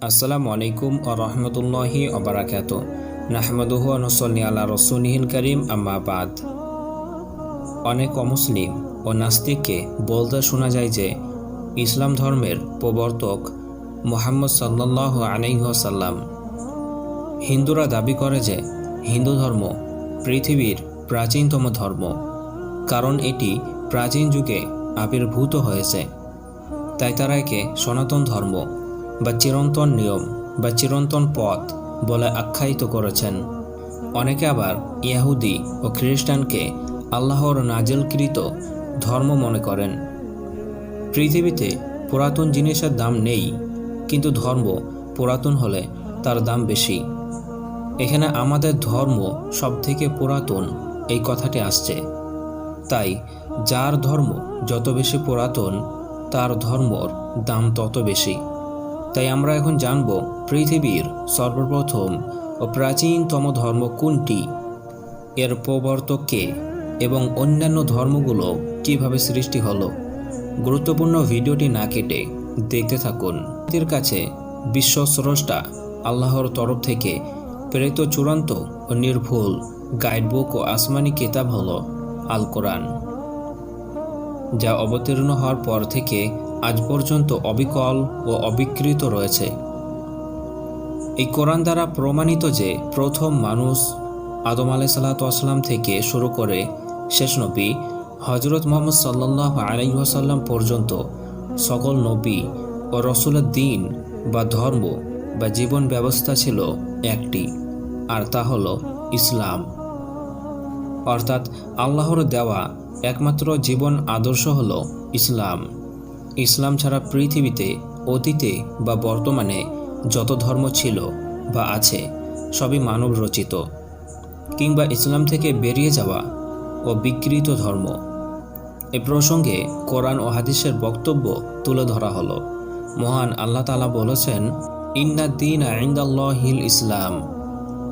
আসসালামু আলাইকুম ও রহমতুল্লাহি অবরাকাত নাহমদুহু নসল্লি আল্লাহ রসুলহিল করিম আম্মাবাদ অনেক অমুসলিম ও নাস্তিককে বলতে শোনা যায় যে, ইসলাম ধর্মের প্রবর্তক মোহাম্মদ সাল্লাহ আলাইসাল্লাম হিন্দুরা দাবি করে যে, হিন্দু ধর্ম পৃথিবীর প্রাচীনতম ধর্ম, কারণ এটি প্রাচীন যুগে আবির্ভূত হয়েছে। তাই তারা একে সনাতন ধর্ম বা চিরন্তন নিয়ম বা চিরন্তন পথ বলে আখ্যায়িত করেছেন। অনেকে আবার ইয়াহুদি ও খ্রিস্টানকে আল্লাহর নাজেলকৃত ধর্ম মনে করেন। পৃথিবীতে পুরাতন জিনিসের দাম নেই, কিন্তু ধর্ম পুরাতন হলে তার দাম বেশি। এখানে আমাদের ধর্ম সবথেকে পুরাতন এই কথাটি আসছে। তাই যার ধর্ম যত বেশি পুরাতন, তার ধর্মর দাম তত বেশি। তাই আমরা এখন জানব পৃথিবীর সর্বপ্রথম ও প্রাচীনতম ধর্ম কোনটি, এর প্রবর্তক কে এবং অন্যান্য ধর্মগুলো কীভাবে সৃষ্টি হলো। গুরুত্বপূর্ণ ভিডিওটি না কেটে দেখতে থাকুন। এর কাছে বিশ্ব স্রষ্টা আল্লাহর তরফ থেকে প্রেরিত চূড়ান্ত ও নির্ভুল গাইডবুক ও আসমানি কিতাব হল আল কোরআন যা অবতীর্ণ হওয়ার পর থেকে আজ পর্যন্ত অবিকল ও অবিকৃত রয়েছে। এই কোরআন দ্বারা প্রমাণিত যে প্রথম মানুষ আদম আলাই সাল্লাতাম থেকে শুরু করে শেষ নবী হজরত মোহাম্মদ সাল্লাহ আলাইসাল্লাম পর্যন্ত সকল নবী ও রসুলের দিন বা ধর্ম বা জীবন ব্যবস্থা ছিল একটি, আর তা হল ইসলাম। অর্থাৎ আল্লাহর দেওয়া একমাত্র জীবন আদর্শ হল ইসলাম। ইসলাম ছাড়া পৃথিবীতে, অতীতে বা বর্তমানে যত ধর্ম ছিল বা আছে, সবই মানব রচিত। কিংবা ইসলাম থেকে বেরিয়ে যাওয়া ও বিকৃত ধর্ম। এ প্রসঙ্গে কোরআন ও হাদিসের বক্তব্য তুলে ধরা হলো। মহান আল্লাহ তালা বলেছেন ইন্নাদ্দিন আইন্দাল ইসলাম।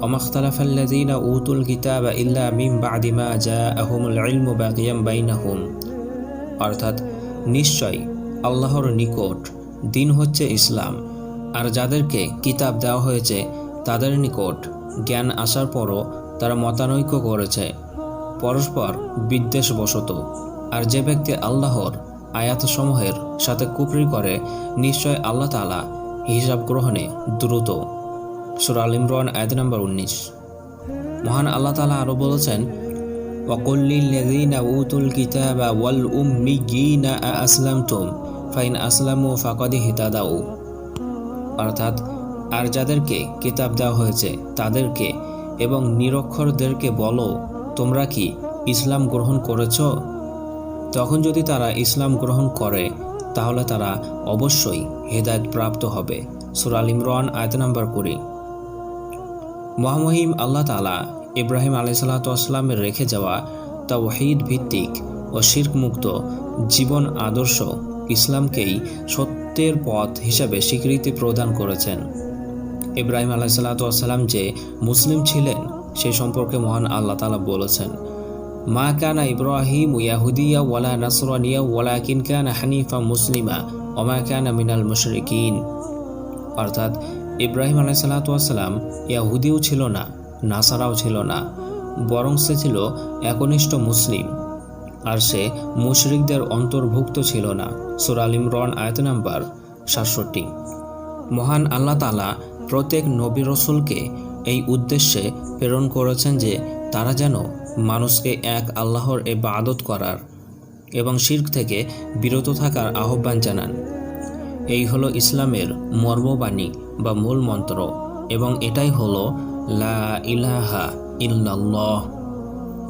অমাখতালাফাল্লাদিনা উতুল কিতাব ইল্লা মিম বাদিমা জা আহমুল ইলমু বাকিয়াম বাইনাহুম। অর্থাৎ, নিশ্চয় আল্লাহর নিকট দিন হচ্ছে ইসলাম, আর যাদেরকে কিতাব দেওয়া হয়েছে তাদের নিকট জ্ঞান আসার পরও তারা মতানৈক্য করেছে, পরস্পর বিদ্বেষবশত। আর যে ব্যক্তি আল্লাহর আয়াতসমূহের সাথে কুপরি করে, নিশ্চয় আল্লাহ তালা হিসাব গ্রহণে দ্রুত। সুরাল ইমরান, আয়াত নম্বর উনিশ। মহান আল্লাহ তালা আরও বলেছেন ওয়াকুল্লিল্লাযীনা উতুল কিতাবা ওয়াল উম্মিয়িনা আসলামতুম ফাইন আসলামু ফাকাদ হিতাদাউ অর্থাৎ, আর যাদেরকে কিতাব দেওয়া হয়েছে তাদেরকে এবং নিরক্ষরদেরকে বলো, তোমরা কি ইসলাম গ্রহণ করেছ? তখন যদি তারা ইসলাম গ্রহণ করে, তাহলে তারা অবশ্যই হেদায়ত প্রাপ্ত হবে। সুরাল ইমরান, আয়ত নাম্বার কুড়ি। মহামহিম আল্লাহ তালা ইব্রাহিম আলাইসাল্লাতামের রেখে যাওয়া তাওহিদ ভিত্তিক ও শির্ক মুক্ত জীবন আদর্শ ইসলামকেই সত্যের পথ হিসাবে স্বীকৃতি প্রদান করেছেন। ইব্রাহিম আলাইসাল্লাতাম যে মুসলিম ছিলেন, সে সম্পর্কে মহান আল্লাহ তালা বলেছেন, মা কানা ইব্রাহিম ইয়াহুদিয়া ওয়ালা নাসরানিয়া ওয়ালা কিন কানা হানিফা মুসলিমা ওমা কানা মিনাল মুশরিকিন। অর্থাৎ ইব্রাহিম আলাইসাল্লাতাম ইয়াহুদিও ছিল না, নাসারাও ছিল না, বরং সে ছিল একনিষ্ঠ মুসলিম। আর সে মুশরিকদের অন্তর্ভুক্ত ছিল না। সুরাল ইমরান আয়ত নাম্বার সাতষট্টি। মহান আল্লাহ তালা প্রত্যেক নবী রসুলকে এই উদ্দেশ্যে প্রেরণ করেছেন যে তারা যেন মানুষকে এক আল্লাহর এ আদত করার এবং শির্ক থেকে বিরত থাকার আহ্বান জানান। এই হলো ইসলামের মর্মবাণী বা মূল মন্ত্র এবং এটাই হলো লা ইলাহা ইল্লাল্লাহ।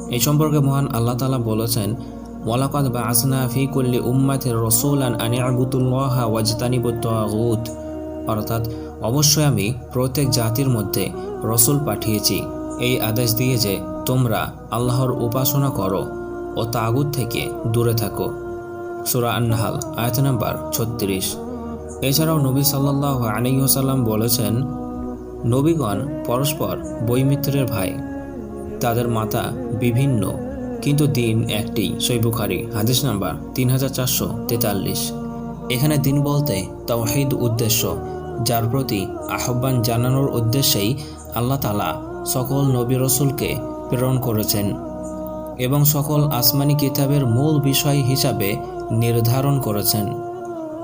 এই সম্পর্কে মহান আল্লাহ তালা বলেছেন, ওয়ালাকাদ বা আসনা ফি কুল্লি উম্মাতের রসুলান আনি আবুতুল্লাহ ওয়াজতানিবুত অর্থাৎ, অবশ্যই আমি প্রত্যেক জাতির মধ্যে রসুল পাঠিয়েছি। এই আদেশ দিয়ে যে তোমরা আল্লাহর উপাসনা করো ও তাগুত থেকে দূরে থাকো। সুরা আন্নাহাল, আয়াত নাম্বার ছত্রিশ। এছাড়াও নবী সাল্লাহ আলিহাসাল্লাম বলেছেন, নবীগণ পরস্পর বৈমিত্রের ভাই। তাদের মাতা বিভিন্ন, কিন্তু দিন একটি। সৈবুখারি, হাদিস নাম্বার তিন হাজার চারশো তেতাল্লিশ। এখানে দিন বলতে তাওহিদ উদ্দেশ্য, যার প্রতি আহ্বান জানানোর উদ্দেশ্যেই আল্লাহ তালা সকল নবী রসুলকে প্রেরণ করেছেন এবং সকল আসমানি কিতাবের মূল বিষয় হিসাবে নির্ধারণ করেছেন।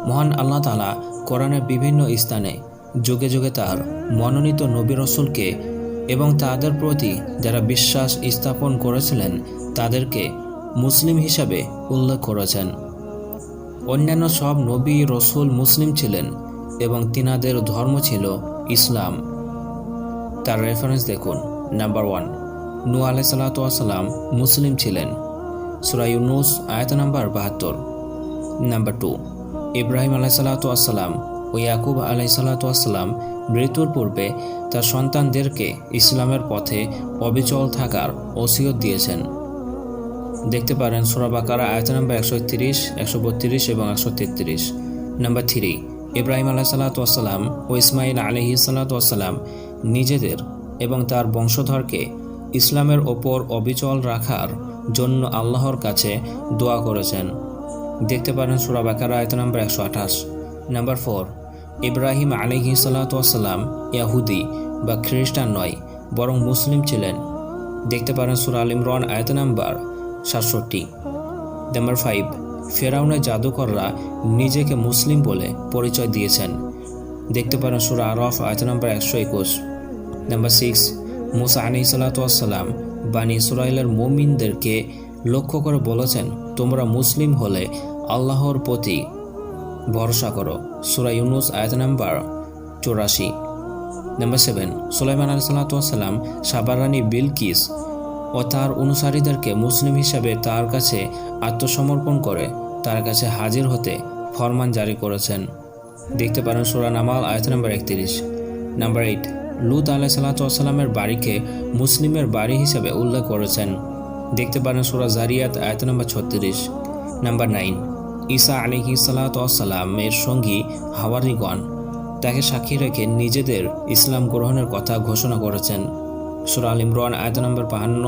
মহান আল্লাহ তালা কোরআনের বিভিন্ন স্থানে যুগে যুগে তার মনোনীত নবী রসুলকে এবং তাদের প্রতি যারা বিশ্বাস স্থাপন করেছিলেন, তাদেরকে মুসলিম হিসাবে উল্লেখ করেছেন। অন্যান্য সব নবী রসুল মুসলিম ছিলেন এবং তিনাদের ধর্ম ছিল ইসলাম। তার রেফারেন্স দেখুন নাম্বার ওয়ান নু আলাই সাল্লাতাম মুসলিম ছিলেন। সুরাইউনুস আয়ত নাম্বার বাহাত্তর। নাম্বার টু ইব্রাহিম আলাই সাল্লাতাম ও ইয়াকুব আলাই সাল্লাতাম মৃত্যুর পূর্বে তার সন্তানদেরকে ইসলামের পথে অবিচল থাকার ওসিয়ত দিয়েছেন। দেখতে পারেন সোরাবাকারা আয়ত নাম্বার একশো তিরিশ একশো বত্রিশ এবং একশো তেত্রিশ। নাম্বার থ্রি, ইব্রাহিম আলাহ সাল্লাতাম ও ইসমাইল আলহি সাল্লাতাম নিজেদের এবং তার বংশধরকে ইসলামের ওপর অবিচল রাখার জন্য আল্লাহর কাছে দোয়া করেছেন। দেখতে পারেন সুরাবাকারা আয়ত নাম্বার একশো আঠাশ। নাম্বার ফোর ইব্রাহিম আলহি সাল্লাতাম ইয়াহুদি বা খ্রিস্টান নয়, বরং মুসলিম ছিলেন। দেখতে পারেন সুরা আল ইমরান আয়ত নাম্বার সাতষট্টি। নাম্বার ফাইভ ফেরাউনের জাদুকররা নিজেকে মুসলিম বলে পরিচয় দিয়েছেন। দেখতে পারেন সুরা আরফ আয়ত নম্বর একশো একুশ। নাম্বার সিক্স মুসা আনি সাল্লাতাম বানি ইসরায়েলের মোমিনদেরকে লক্ষ্য করে বলেছেন, তোমরা মুসলিম হলে আল্লাহর প্রতি ভরসা করো। সুরা ইউনুস, আয়ত নাম্বার চৌরাশি। নাম্বার সেভেন সুলাইমান আলি সাল্লাতাম সাবারানি বিলকিস ও তার অনুসারীদেরকে মুসলিম হিসাবে তার কাছে আত্মসমর্পণ করে, তার কাছে হাজির হতে ফরমান জারি করেছেন। দেখতে পারেন সুরা নামাল, আয়ত নাম্বার একত্রিশ। নাম্বার এইট লুত আলাহ সাল্লাতামের বাড়িকে মুসলিমের বাড়ি হিসেবে উল্লেখ করেছেন। দেখতে পারেন সুরা জারিয়াত, আয়ত নাম্বার ছত্রিশ। নাম্বার নাইন ঈসা আলিহি সাল্লাতামের সঙ্গী হাওয়ারিগণ তাকে সাক্ষী রেখে নিজেদের ইসলাম গ্রহণের কথা ঘোষণা করেছেন। সুরাল ইমরান আয়ত নম্বর বাহান্ন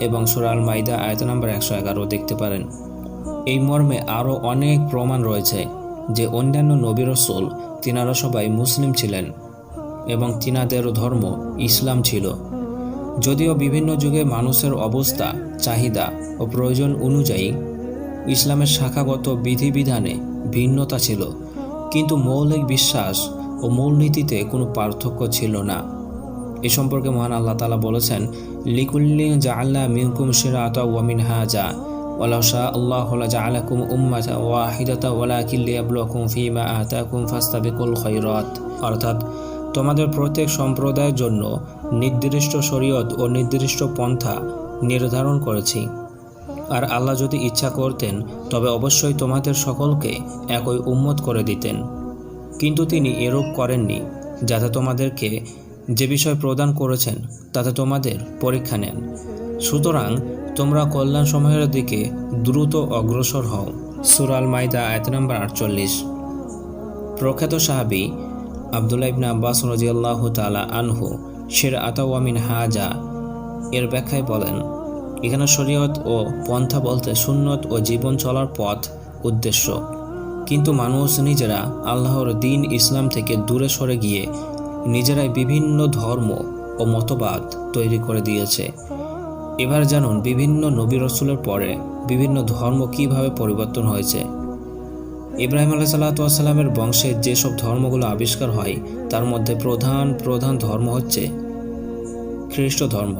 এবং সুরাল মাইদা আয়ত নম্বর একশো এগারো দেখতে পারেন। এই মর্মে আরও অনেক প্রমাণ রয়েছে যে অন্যান্য নবী রসুল তিনারা সবাই মুসলিম ছিলেন এবং তিনাদের ধর্ম ইসলাম ছিল। যদিও বিভিন্ন যুগে মানুষের অবস্থা, চাহিদা ও প্রয়োজন অনুযায়ী ইসলামের শাখাগত বিধিবিধানে ভিন্নতা ছিল, কিন্তু মৌলিক বিশ্বাস ও মূলনীতিতে কোনো পার্থক্য ছিল না। এ সম্পর্কে মহান আল্লাহ তালা বলেছেন, লিকুল্লি জাআল্লা মিনকুম শিরাতা ওয়া মিন হাজা ওয়ালাউ শা আল্লাহ জাআলাকুম উম্মাতা ওয়াহিদাতা ওয়ালাকিন লিয়াবলুয়াকুম ফীমা আতাকুম ফাস্তাবিকুল খায়রাত। অর্থাৎ, তোমাদের প্রত্যেক সম্প্রদায়ের জন্য নির্দিষ্ট শরীয়ত ও নির্দিষ্ট পন্থা নির্ধারণ করেছি। আর আল্লাহ যদি ইচ্ছা করতেন, তবে অবশ্যই তোমাদের সকলকে একই উম্মত করে দিতেন। কিন্তু তিনি এরূপ করেননি, যাতে তোমাদেরকে যে বিষয় প্রদান করেছেন, তাতে তোমাদের পরীক্ষা নেন। সুতরাং তোমরা কল্যাণ সময়ের দিকে দ্রুত অগ্রসর হও। সুরাল মাইদা আয়ত নম্বর আটচল্লিশ। প্রখ্যাত সাহাবি আবদুল্লাহ ইবনা আব্বাস রাজিয়াল্লাহ তালা আনহু শের আতাওয়ামিন হাজা এর ব্যাখ্যায় বলেন এখানে শরীয়ত ও পন্থা বলতে সুন্নত ও জীবন চলার পথ, উদ্দেশ্য। কিন্তু মানুষ নিজেরা আল্লাহর দিন ইসলাম থেকে দূরে সরে গিয়ে নিজেরাই বিভিন্ন ধর্ম ও মতবাদ তৈরি করে দিয়েছে। এবার জানুন বিভিন্ন নবী রসুলের পরে বিভিন্ন ধর্ম কীভাবে পরিবর্তন হয়েছে। ইব্রাহিম আলাহ সাল্লাতামের বংশে যেসব ধর্মগুলো আবিষ্কার হয়, তার মধ্যে প্রধান প্রধান ধর্ম হচ্ছে খ্রিস্ট ধর্ম,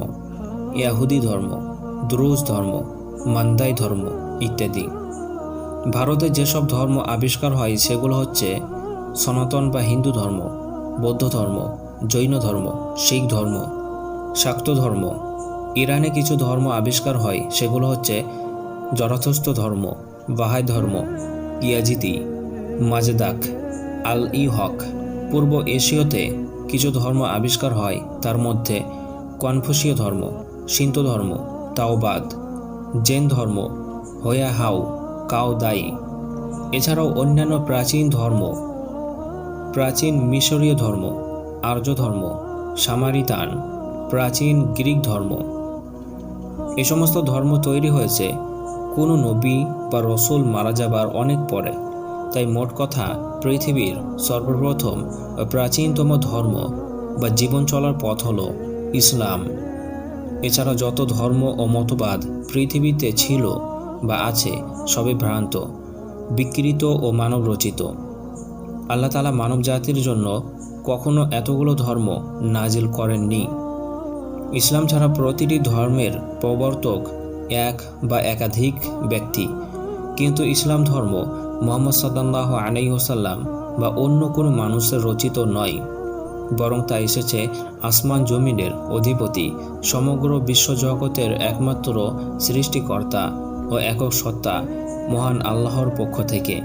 ইয়াহুদি ধর্ম। দ্রুজ ধর্ম, মান্দাই ধর্ম ইত্যাদি। ভারতে যেসব ধর্ম আবিষ্কার হয়, সেগুলো হচ্ছে সনাতন বা হিন্দু ধর্ম, বৌদ্ধ ধর্ম, জৈন ধর্ম, শিখ ধর্ম, শাক্ত ধর্ম। ইরানে কিছু ধর্ম আবিষ্কার হয়, সেগুলো হচ্ছে জরথস্থ ধর্ম, বাহাই ধর্ম, ইয়াজিতি, মাজেদাক আল ই হক পূর্ব এশীয়তে কিছু ধর্ম আবিষ্কার হয়, তার মধ্যে কনফুসীয় ধর্ম সিন্ত ধর্ম তাওবাদ, জেন ধর্ম হোয়া হাউ কাও দাই এছাড়াও অন্যান্য প্রাচীন ধর্ম, প্রাচীন মিশরীয় ধর্ম, আর্য ধর্ম, সামারিতান, প্রাচীন গ্রিক ধর্ম। এ সমস্ত ধর্ম তৈরি হয়েছে। কোনো নবী বা রসুল মারা যাবার অনেক পরে। তাই মোট কথা, পৃথিবীর সর্বপ্রথম প্রাচীনতম ধর্ম বা জীবন চলার পথ হল ইসলাম। এছাড়া যত ধর্ম ও মতবাদ পৃথিবীতে ছিল বা আছে, সবই ভ্রান্ত, বিকৃত ও মানব রচিত আল্লাহ তালা মানব জাতির জন্য কখনো এতগুলো ধর্ম নাজিল করেননি। ইসলাম ছাড়া প্রতিটি ধর্মের প্রবর্তক এক বা একাধিক ব্যক্তি। কিন্তু ইসলাম ধর্ম মোহাম্মদ সাল্লাহ আলাইসাল্লাম বা অন্য কোনো মানুষের রচিত নয়। বরং তা এসেছে আসমান জমিনের অধিপতি, সমগ্র বিশ্বজগতের একমাত্র সৃষ্টিকর্তা ও একক সত্তা, মহান আল্লাহর পক্ষ থেকে।